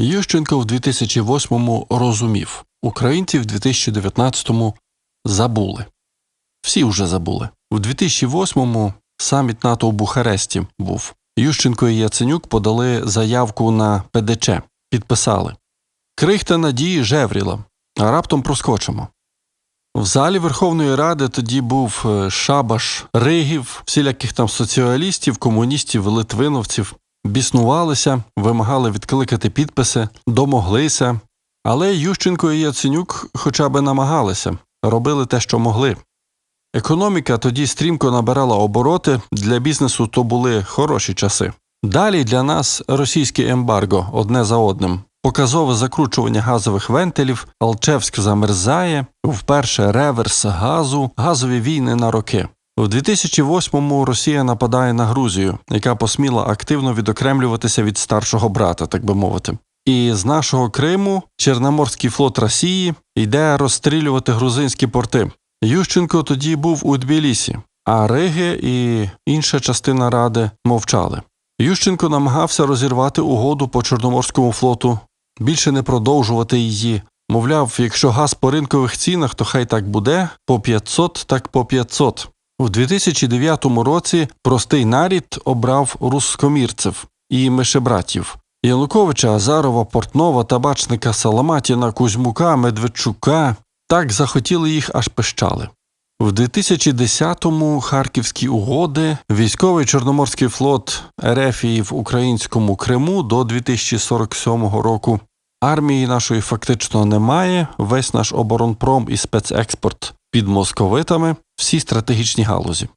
Ющенко в 2008-му розумів, українці в 2019-му забули. Всі вже забули. У 2008-му саміт НАТО у Бухаресті був. Ющенко і Яценюк подали заявку на ПДЧ, підписали. Крихта надії жевріла, а раптом проскочимо. В залі Верховної Ради тоді був е, шабаш ригів, всіляких там соціалістів, комуністів, литвиновців. Біснувалися, вимагали відкликати підписи, домоглися. Але Ющенко і Яценюк хоча б намагалися, робили те, що могли. Економіка тоді стрімко набирала обороти, для бізнесу то були хороші часи. Далі для нас російське ембарго одне за одним. Показове закручування газових вентилів, Алчевськ замерзає, вперше реверс газу, газові війни на роки. У 2008-му Росія нападає на Грузію, яка посміла активно відокремлюватися від старшого брата, так би мовити. І з нашого Криму Чорноморський флот Росії йде розстрілювати грузинські порти. Ющенко тоді був у Тбілісі, а Риги і інша частина ради мовчали. Ющенко намагався розірвати угоду по Чорноморському флоту, більше не продовжувати її. Мовляв, якщо газ по ринкових цінах, то хай так буде, по 500, так по 500. У 2009 році простий нарід обрав рускомірцев і мишебратів. Януковича, Азарова, Портнова, Табачника, Саламатіна, Кузьмука, Медведчука так захотіли їх аж пищали. В 2010-му Харківські угоди, військовий Чорноморський флот Ерефії в українському Криму до 2047 року. Армії нашої фактично немає. Весь наш оборонпром і спецекспорт під московитами, всі стратегічні галузі.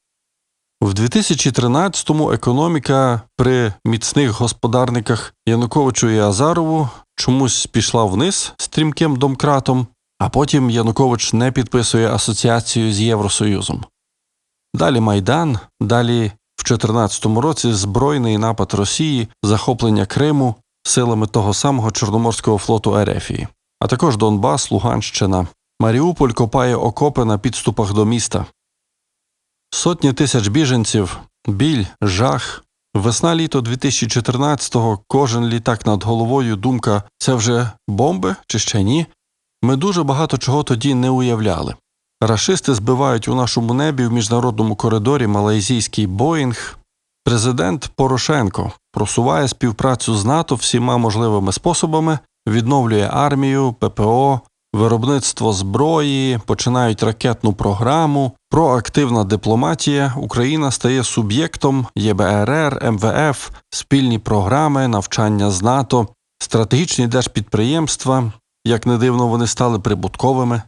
В 2013-му економіка при міцних господарниках Януковичу і Азарову чомусь пішла вниз стрімким домкратом, а потім Янукович не підписує асоціацію з Євросоюзом. Далі Майдан, далі в 2014 році збройний напад Росії, захоплення Криму силами того самого Чорноморського флоту Ерефії, а також Донбас, Луганщина. Маріуполь копає окопи на підступах до міста. Сотні тисяч біженців, біль, жах. Весна літо 2014-го кожен літак над головою думка це вже бомби чи ще ні. Ми дуже багато чого тоді не уявляли. Рашисти збивають у нашому небі в міжнародному коридорі малайзійський Боїнг. Президент Порошенко просуває співпрацю з НАТО всіма можливими способами, відновлює армію, ППО, виробництво зброї, починають ракетну програму, проактивна дипломатія. Україна стає суб'єктом ЄБРР, МВФ, спільні програми, навчання з НАТО, стратегічні держпідприємства. Як не дивно, вони стали прибутковими.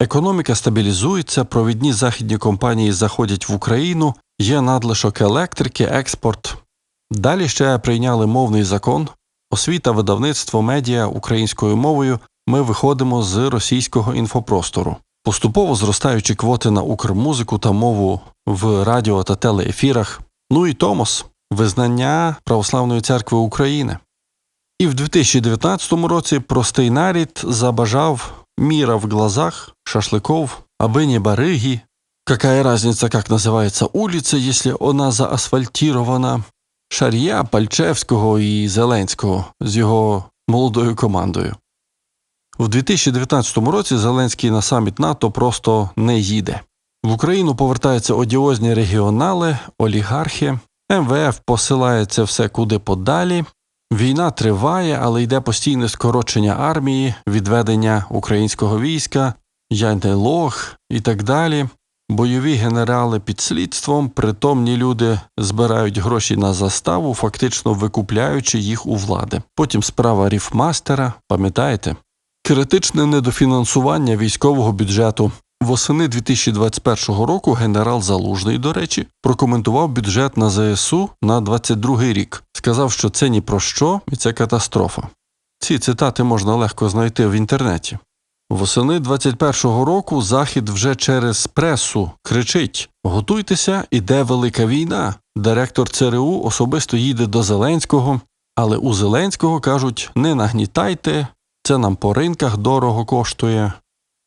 Економіка стабілізується, провідні західні компанії заходять в Україну, є надлишок електрики, експорт. Далі ще прийняли мовний закон, освіта, видавництво, медіа українською мовою Ми виходимо з російського інфопростору. Поступово зростаючи квоти на укрмузику та мову в радіо та телеефірах. Ну і Томос визнання Православної церкви України. І в 2019 році простий нарід забажав мира в глазах, шашлыков, аби не барыги. Какая разница, как называется улица, если она заасфальтирована? Шар'я Пальчевського і Зеленського з його молодою командою. В 2019 році Зеленський на саміт НАТО просто не їде. В Україну повертаються одіозні регіонали, олігархи, МВФ посилає це все куди подалі. Війна триває, але йде постійне скорочення армії, відведення українського війська, янтелог і так далі. Бойові генерали під слідством, притомні люди збирають гроші на заставу, фактично викупляючи їх у влади. Потім справа ріфмастера, пам'ятаєте? Критичне недофінансування військового бюджету. Восени 2021 року генерал Залужний, до речі, прокоментував бюджет на ЗСУ на 22 рік. Сказав, що це ні про що і це катастрофа. Ці цитати можна легко знайти в інтернеті. Восени 21-го року Захід вже через пресу кричить: Готуйтеся, іде велика війна. Директор ЦРУ особисто їде до Зеленського, але у Зеленського кажуть: не нагнітайте, це нам по ринках дорого коштує.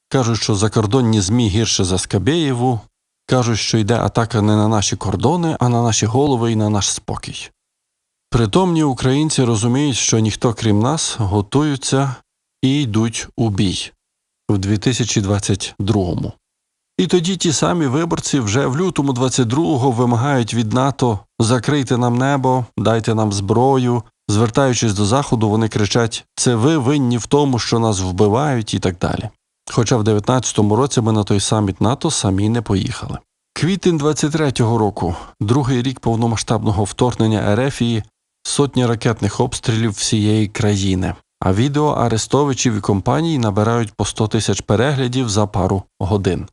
Кажуть, що закордонні ЗМІ гірше за Скабєєву. Кажуть, що йде атака не на наші кордони, а на наші голови і на наш спокій. Притомні українці розуміють, що ніхто крім нас готуються і йдуть у бій в 2022-му. І тоді ті самі виборці вже в лютому 22-го вимагають від НАТО закрийте нам небо, дайте нам зброю. Звертаючись до заходу, вони кричать: це ви винні в тому, що нас вбивають, і так далі. Хоча в 19-му році ми на той саміт НАТО самі не поїхали. Квітень 23-го року, другий рік повномасштабного вторгнення Ерефії, сотні ракетних обстрілів всієї країни. А відео арестовичів і компаній набирають по 100 тисяч переглядів за пару годин.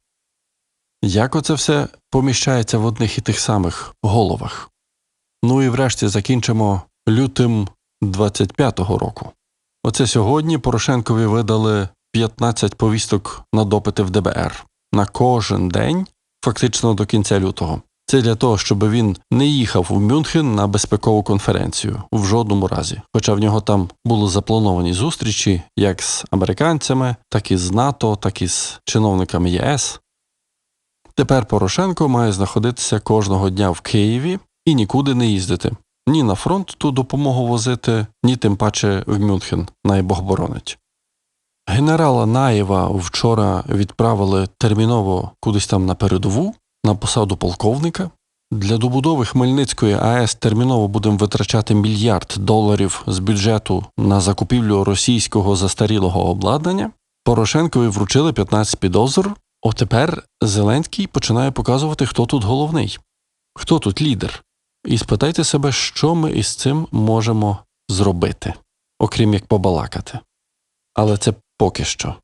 Як оце все поміщається в одних і тих самих головах? Ну і врешті закінчимо лютим 25-го року. Оце сьогодні Порошенкові видали 15 повісток на допити в ДБР на кожен день, фактично до кінця лютого. Це для того, щоб він не їхав у Мюнхен на безпекову конференцію в жодному разі. Хоча в нього там були заплановані зустрічі як з американцями, так і з НАТО, так і з чиновниками ЄС. Тепер Порошенко має знаходитися кожного дня в Києві і нікуди не їздити. Ні на фронт ту допомогу возити, ні тим паче в Мюнхен, най Бог боронить. Генерала Наєва вчора відправили терміново кудись там на передову на посаду полковника. Для добудови Хмельницької АЕС терміново будемо витрачати мільярд доларів з бюджету на закупівлю російського застарілого обладнання. Порошенкові вручили 15 підозр. Отепер Зеленський починає показувати, хто тут головний, хто тут лідер. І спитайте себе, що ми із цим можемо зробити, окрім як побалакати. Але це поки що.